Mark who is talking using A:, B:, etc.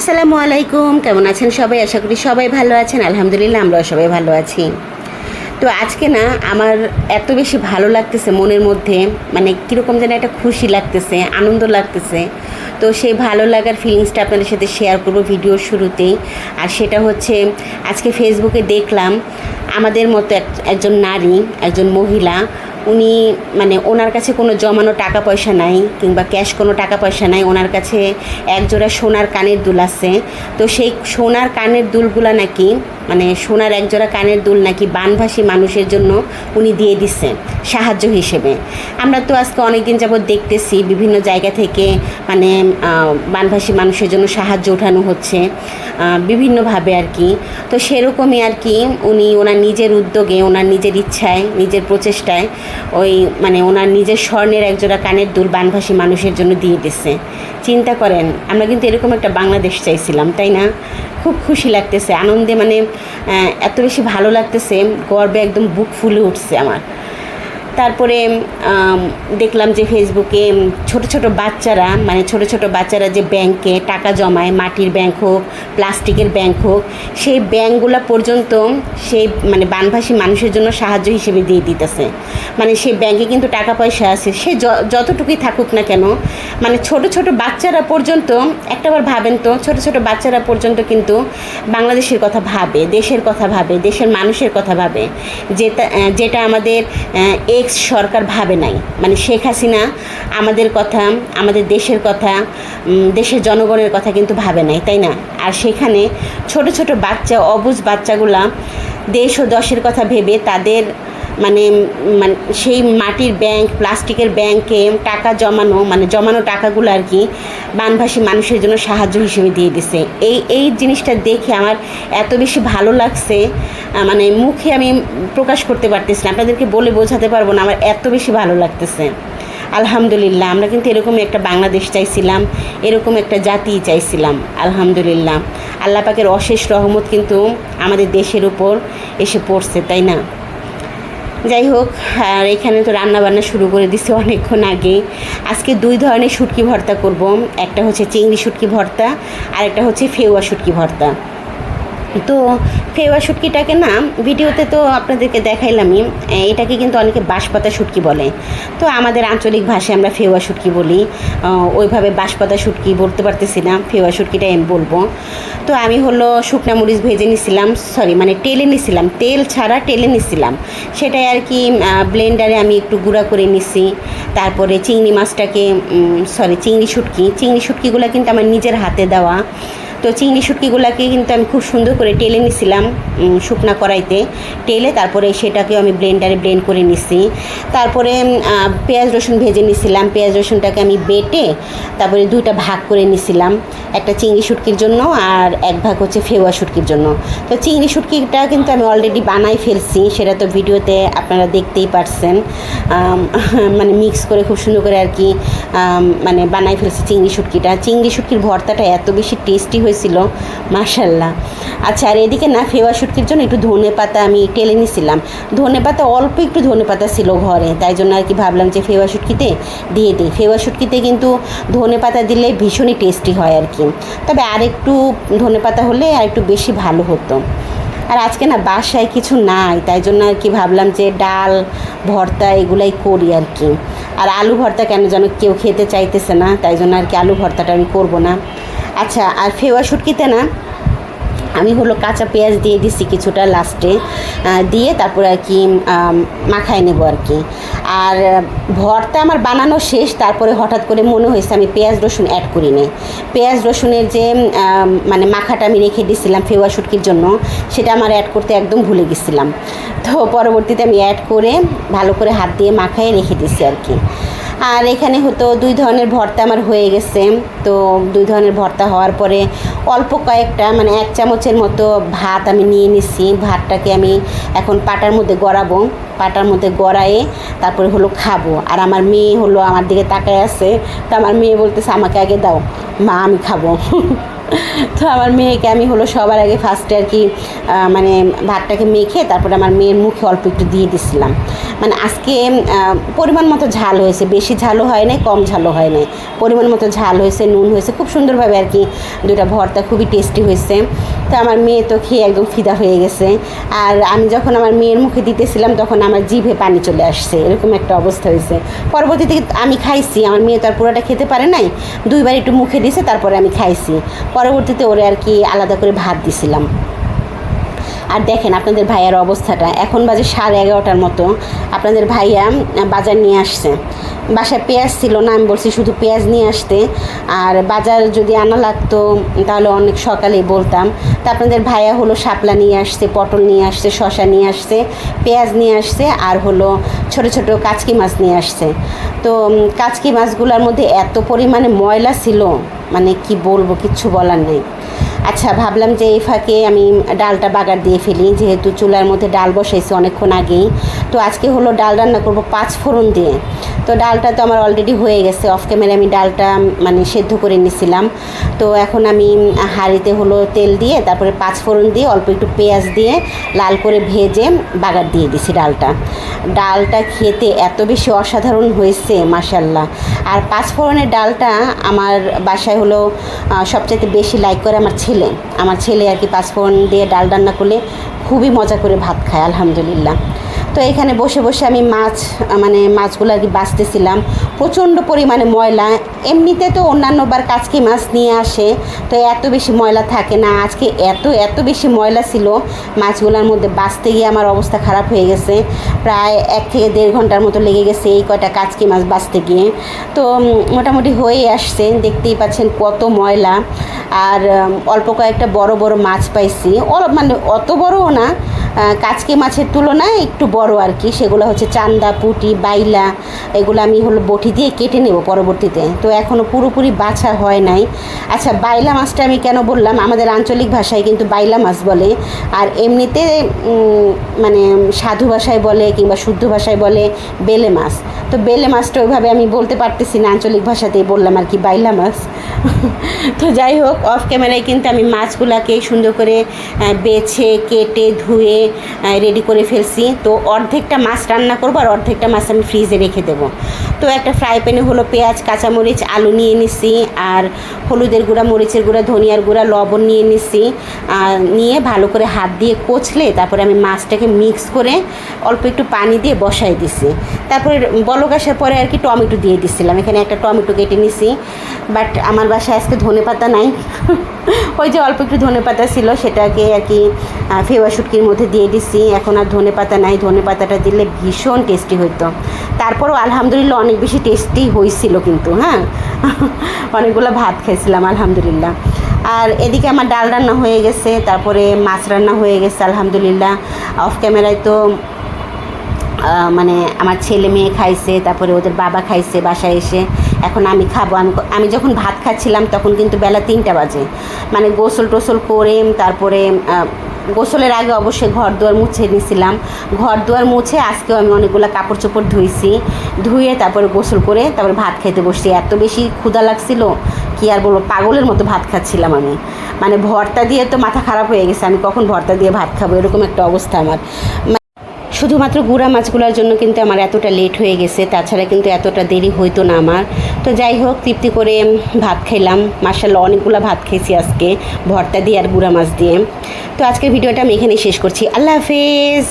A: আসসালামু আলাইকুম, কেমন আছেন সবাই? আশা করি সবাই ভালো আছেন। আলহামদুলিল্লাহ, আমরাও সবাই ভালো আছি। তো আজকে না, আমার এত বেশি ভালো লাগতেছে মনের মধ্যে মানে কীরকম যেন একটা খুশি লাগতেছে, আনন্দ লাগতেছে। তো সেই ভালো লাগার ফিলিংসটা আপনাদের সাথে শেয়ার করব ভিডিওর শুরুতেই। আর সেটা হচ্ছে, আজকে ফেসবুকে দেখলাম, আমাদের মতো এক- একজন নারী, একজন মহিলা উনি মানে ওনার কাছে কোনো জমানো টাকা পয়সা নাই কিংবা ক্যাশ কোনো টাকা পয়সা নাই, ওনার কাছে একজোড়া সোনার কানের দুল আছে। তো সেই সোনার কানের দুলগুলা নাকি মানে সোনার একজোড়া কানের দুল নাকি বানভাসী মানুষের জন্য উনি দিয়ে দিচ্ছেন সাহায্য হিসেবে। আমরা তো আজকে অনেক দিন যাবৎ দেখতেছি বিভিন্ন জায়গা থেকে মানে বানভাসী মানুষের জন্য সাহায্য ওঠানো হচ্ছে বিভিন্নভাবে আর কি। তো সেরকমই আর কি উনি ওনার নিজের উদ্যোগে, ওনার নিজের ইচ্ছায়, নিজের প্রচেষ্টায় ওই মানে ওনার নিজের স্বর্ণের একজোড়া কানের দুল বানভাসী মানুষের জন্য দিয়ে দিচ্ছে চিন্তা করেন, আমরা কিন্তু এরকম একটা বাংলাদেশ চাইছিলাম, তাই না? খুব খুশি লাগতেছে, আনন্দে মানে এত বেশি ভালো লাগতেছে, গর্বে একদম বুক ফুলে উঠছে আমার। তারপরে দেখলাম যে ফেসবুকে ছোট ছোট বাচ্চারা মানে ছোট ছোট বাচ্চারা যে ব্যাংকে টাকা জমায়, মাটির ব্যাংক হোক, প্লাস্টিকের ব্যাংক হোক, সেই ব্যাংকগুলো পর্যন্ত সেই মানে বানভাসী মানুষের জন্য সাহায্য হিসেবে দিয়ে দিতেছে। মানে সেই ব্যাংকে কিন্তু টাকা পয়সা আছে। সে যতটুকুই থাকুক না কেন মানে ছোট ছোট বাচ্চারা পর্যন্ত, একটাবার ভাবেন তো, ছোট ছোট বাচ্চারা পর্যন্ত কিন্তু বাংলাদেশের কথা ভাবে, দেশের কথা ভাবে, দেশের মানুষের কথা ভাবে। যেটা যেটা আমাদের এক্স সরকার ভাবে নাই। মানে শেখ হাসিনা আমাদের কথা, আমাদের দেশের কথা দেশের জনগণের কথা কিন্তু ভাবে নাই, তাই না? আর সেখানে ছোট ছোট বাচ্চা, অবুজ বাচ্চাগুলা দেশ ও দশের কথা ভেবে তাদের মানে মানে সেই মাটির ব্যাংক প্লাস্টিকের ব্যাংকে টাকা জমানো মানে জমানো টাকাগুলো আর কি বানভাসী মানুষের জন্য সাহায্য হিসেবে দিয়ে দিছে। এই এই জিনিসটা দেখে আমার এত বেশি ভালো লাগছে মানে মুখে আমি প্রকাশ করতে পারতেছি না, আপনাদেরকে বলে বোঝাতে পারব না, আমার এত বেশি ভালো লাগতেছে। আলহামদুলিল্লাহ, আমরা কিন্তু এরকম একটা বাংলাদেশ চাইছিলাম, এরকম একটা জাতি চাইছিলাম, আলহামদুলিল্লাহ। আল্লাহ পাকের অশেষ রহমত কিন্তু আমাদের দেশের উপর এসে পড়ছে, তাই না? যাই হোক আর এখানে তো রান্না বান্না শুরু করে দিছে অনেকক্ষণ আগে আজকে দুই ধরনের শুটকি ভর্তা করব। একটা হচ্ছে চিংড়ি শুটকি ভর্তা, আর একটা হচ্ছে ফেওয়া শুটকি ভর্তা। তো ফেওয়া শুটকিটাকে না, ভিডিওতে তো আপনাদেরকে দেখাইলামই, এটাকে কিন্তু অনেকে বাঁশপাতা শুটকি বলে। তো আমাদের আঞ্চলিক ভাষায় আমরা ফেওয়া শুটকি বলি। ওইভাবে বাঁশপাতা শুটকি বলতে পারতেছি না, ফেওয়া শুটকিটাই আমি বলব। তো আমি হলো শুকনা মরিচ ভেজে নিছিলাম সরি মানে টেলে নিছিলাম, তেল ছাড়া টেলে নিছিলাম। সেটাই আর কি ব্লেন্ডারে আমি একটু গুঁড়া করে নিছি। তারপরে চিংড়ি মাছটাকে সরি চিংড়ি শুটকি। চিংড়ি শুটকিগুলো কিন্তু আমার নিজের হাতে দেওয়া। তো চিংড়ি শুটকিগুলোকে কিন্তু আমি খুব সুন্দর করে টেলে নিছিলাম শুকনা কড়াইতে। টেলে তারপরে সেটাকে আমি ব্লেন্ডারে ব্লেন্ড করে নিছি। তারপরে পেঁয়াজ রসুন ভেজে নিছিলাম। পেঁয়াজ রসুনটাকে আমি বেটে তারপরে দুইটা ভাগ করে নিছিলাম একটা চিংড়ি শুটকির জন্য আর এক ভাগ হচ্ছে ফেওয়া শুটকির জন্য। তো চিংড়ি শুটকিটা কিন্তু আমি অলরেডি বানাই ফেলছি, সেটা তো ভিডিওতে আপনারা দেখতেই পারছেন। মানে মিক্স করে খুব সুন্দর করে আর কি মানে বানাই ফেলছি চিংড়ি শুটকিটা। চিংড়ি শুটকির ভর্তাটা এত বেশি টেস্টি হয়েছিল মাশাল্লাহ আচ্ছা আর এদিকে না ফেওয়া শুটকির জন্য একটু ধনে পাতা আমি টেলে নিয়েছিলাম ধনে পাতা, অল্প একটু ধনে পাতা ছিল ঘরে, তাই জন্য আর কি ভাবলাম যে ফেওয়া শুটকিতে দিয়ে দিই। ফেওয়া শুটকিতে কিন্তু ধনে পাতা দিলে ভীষণই টেস্টি হয় আর কি। তবে আর একটু ধনে পাতা হলে আর একটু বেশি ভালো হতো। আর আজকে না, বাসায় কিছু নাই, তাই জন্য আর কি ভাবলাম যে ডাল, ভর্তা এগুলাই করি আর কি। আর আলু ভর্তা কেন যেন কেউ খেতে চাইতেছে না, তাই জন্য আর কি আলু ভর্তাটা আমি করব না। আচ্ছা আর ফেওয়া শুটকিতে না, আমি হলো কাঁচা পেঁয়াজ দিয়ে দিছি কিছুটা লাস্টে দিয়ে তারপরে আর কি মাখায় নেব আর কি। আর ভর্তা আমার বানানো শেষ, তারপরে হঠাৎ করে মনে হয়েছে আমি পেঁয়াজ রসুন অ্যাড করি নি পেঁয়াজ রসুনের যে মানে মাখাটা আমি রেখে দিয়েছিলাম ফেওয়া শুটকির জন্য, সেটা আমার অ্যাড করতে একদম ভুলে গেছিলাম। তো পরবর্তীতে আমি অ্যাড করে ভালো করে হাত দিয়ে মাখায় রেখে দিছি আর কি। আর এখানে হতো দুই ধরনের ভর্তা আমার হয়ে গেছে। তো দুই ধরনের ভর্তা হওয়ার পরে অল্প কয়েকটা মানে এক চামচের মতো ভাত আমি নিয়ে নিচ্ছি ভাতটাকে আমি এখন পাটার মধ্যে গড়াবো। পাটার মধ্যে গড়ায়ে তারপরে হলো খাব। আর আমার মেয়ে হলো আমার দিকে তাকায় আছে। তো আমার মেয়ে বলতেছে, আমাকে আগে দাও। মা, আমি খাব। তো আমার মেয়েকে আমি হলো সবার আগে ফার্স্টে আর কি মানে ভাতটাকে মেখে তারপরে আমার মেয়ের মুখে অল্প একটু দিয়ে দিছিলাম। মানে আজকে পরিমাণ মতো ঝাল হয়েছে, বেশি ঝালও হয় নাই, কম ঝালও হয় নাই। পরিমাণ মতো ঝাল হয়েছে, নুন হয়েছে, খুব সুন্দরভাবে আর কি দুটা ভর্তা খুবই টেস্টি হয়েছে। তো আমার মেয়ে তো খেয়ে একদম ফিদা হয়ে গেছে। আর আমি যখন আমার মেয়ের মুখে দিতেছিলাম, তখন আমার জিভে পানি চলে আসছে, এরকম একটা অবস্থা হয়েছে। পরবর্তীতে আমি খাইছি, আমার মেয়ে তো আর পুরোটা খেতে পারে নাই। দুইবার একটু মুখে দিছে, তারপরে আমি খাইছি। পরবর্তীতে ওরে আর কি আলাদা করে ভাত দিছিলাম। আর দেখেন আপনাদের ভাইয়ার অবস্থাটা। এখন বাজে সাড়ে এগারোটার মতো। আপনাদের ভাইয়া বাজার নিয়ে আসছে। বাসায় পেঁয়াজ ছিল না, আমি বলছি শুধু পেঁয়াজ নিয়ে আসতে। আর বাজার যদি আনা লাগতো, তাহলে অনেক সকালেই বলতাম। তা আপনাদের ভাইয়া হলো শাপলা নিয়ে আসছে, পটল নিয়ে আসছে শশা নিয়ে আসছে, পেঁয়াজ নিয়ে আসছে, আর হলো ছোট ছোট কাচকি মাছ নিয়ে আসছে। তো কাচকি মাছগুলোর মধ্যে এত পরিমাণে ময়লা ছিল মানে কি বলব, কিচ্ছু বলার নেই। আচ্ছা ভাবলাম যে এই ফাঁকে আমি ডালটা বাগার দিয়ে ফেলি, যেহেতু চুলার মধ্যে ডাল বসাইছি অনেকক্ষণ আগেই। তো আজকে হলো ডাল রান্না করব পাঁচ ফোড়ন দিয়ে। তো ডালটা তো আমার অলরেডি হয়ে গেছে অফ ক্যামেরা আমি ডালটা মানে সেদ্ধ করে নিছিলাম। তো এখন আমি হাঁড়িতে হলো তেল দিয়ে, তারপরে পাঁচ ফোড়ন দিয়ে অল্প একটু পেঁয়াজ দিয়ে লাল করে ভেজে বাগার দিয়ে দিছি ডালটা। ডালটা খেতে এত বেশি অসাধারণ হয়েছে মাসাল্লাহ আর পাঁচ ফোড়নের ডালটা আমার বাসায় হলো সবচাইতে বেশি লাইক করে আমার ছেলে আমার ছেলে আর কি পাঁচ ফোড়ন দিয়ে ডাল রান্না করলে খুবই মজা করে ভাত খায়, আলহামদুলিল্লাহ। তো এখানে বসে বসে আমি মাছ মানে মাছগুলো আর কি বাঁচতেছিলাম। প্রচণ্ড পরিমাণে ময়লা। এমনিতে তো অন্যান্য বার কাচকি মাছ নিয়ে আসে, তো এত বেশি ময়লা থাকে না। আজকে এত এত বেশি ময়লা ছিল, মাছগুলোর মধ্যে বাঁচতে গিয়ে আমার অবস্থা খারাপ হয়ে গেছে। প্রায় এক থেকে দেড় ঘণ্টার মতো লেগে গেছে এই কয়টা কাচকি মাছ বাঁচতে গিয়ে। তো মোটামুটি হয়ে আসছে। দেখতেই পাচ্ছেন কত ময়লা। আর অল্প কয়েকটা বড় বড় মাছ পাইছি। মানে অত বড়ও না কাচকি মাছের তুলনায় একটু বড় আর কি। সেগুলো হচ্ছে চান্দা, পুটি, বাইলা, এগুলো আমি হলো বটি দিয়ে কেটে নেব পরবর্তীতে। তো এখনও পুরোপুরি বাছা হয় নাই। আচ্ছা বাইলা মাছটা আমি কেন বললাম? আমাদের আঞ্চলিক ভাষায় কিন্তু বাইলা মাছ বলে। আর এমনিতে মানে সাধু ভাষায় বলে কিংবা শুদ্ধ ভাষায় বলে বেলে মাছ। তো বেলে মাছটা ওইভাবে আমি বলতে পারতেছি না, আঞ্চলিক ভাষাতেই বললাম আর কি, বাইলা মাছ। তো যাই হোক অফ ক্যামেরায় কিন্তু আমি মাছগুলাকে সুন্দর করে বেছে, কেটে, ধুয়ে রেডি করে ফেলছি। তো অর্ধেকটা মাছ রান্না করব আর অর্ধেকটা মাছ আমি ফ্রিজে রেখে দেবো। তো একটা ফ্রাই প্যানে হলো পেঁয়াজ, কাঁচামরিচ, আলু নিয়ে নিছি আর হলুদের গুঁড়া, মরিচের গুঁড়া, ধনিয়ার গুঁড়া, লবণ নিয়ে আর নিয়ে ভালো করে হাত দিয়ে কচলে তারপরে আমি মাছটাকে মিক্স করে অল্প একটু পানি দিয়ে বসাই দিছি। তারপরে বলক আসার পরে আর কি টমেটো দিয়ে দিছিলাম। এখানে একটা টমেটো কেটে নিছি। বাট আমার বাসায় আজকে ধনে পাতা নাই। ওই যে অল্প একটু ধনে পাতা ছিল, সেটাকে আর কি ফেওয়া শুটকির মধ্যে দিয়ে দিছি। এখন আর ধনে পাতা নাই। ধনে পাতাটা দিলে ভীষণ টেস্টি হতো তারপরও আলহামদুলিল্লাহ অনেক বেশি টেস্টি হয়েছিল কিন্তু হ্যাঁ? অনেকগুলো ভাত খাইছিলাম আলহামদুলিল্লাহ। আর এদিকে আমার ডাল রান্না হয়ে গেছে, তারপরে মাছ রান্না হয়ে গেছে, আলহামদুলিল্লাহ। অফ ক্যামেরায় তো মানে আমার ছেলে মেয়ে খাইছে, তারপরে ওদের বাবা খাইছে বাসায় এসে। এখন আমি খাব, আমি আমি যখন ভাত খাচ্ছিলাম, তখন কিন্তু বেলা তিনটা বাজে। মানে গোসল টোসল করে, তারপরে গোসলের আগে অবশ্যই ঘর দুয়ার মুছে নিয়েছিলাম ঘর দুয়ার মুছে আজকেও আমি অনেকগুলো কাপড় চোপড় ধুইছি। ধুয়ে তারপরে গোসল করে তারপর ভাত খেতে বসছি। এত বেশি ক্ষুধা লাগছিল, কি আর বলব, পাগলের মতো ভাত খাচ্ছিলাম আমি। মানে ভর্তা দিয়ে তো মাথা খারাপ হয়ে গেছে, আমি কখন ভর্তা দিয়ে ভাত খাব? এরকম একটা অবস্থা আমার। শুধুমাত্র গুঁড়া মাছগুলোর জন্য কিন্তু আমার এতটা লেট হয়ে গেছে, তাছাড়া কিন্তু এতটা দেরি হইতো না আমার। তো যাই হোক, তৃপ্তি করে ভাত খেলাম। মার্শাল্লাহ অনেকগুলো ভাত খেয়েছি আজকে, ভর্তা দিয়ে আর গুঁড়া মাছ দিয়ে। তো আজকের ভিডিওটা আমি এখানে শেষ করছি। আল্লাহ হাফেজ!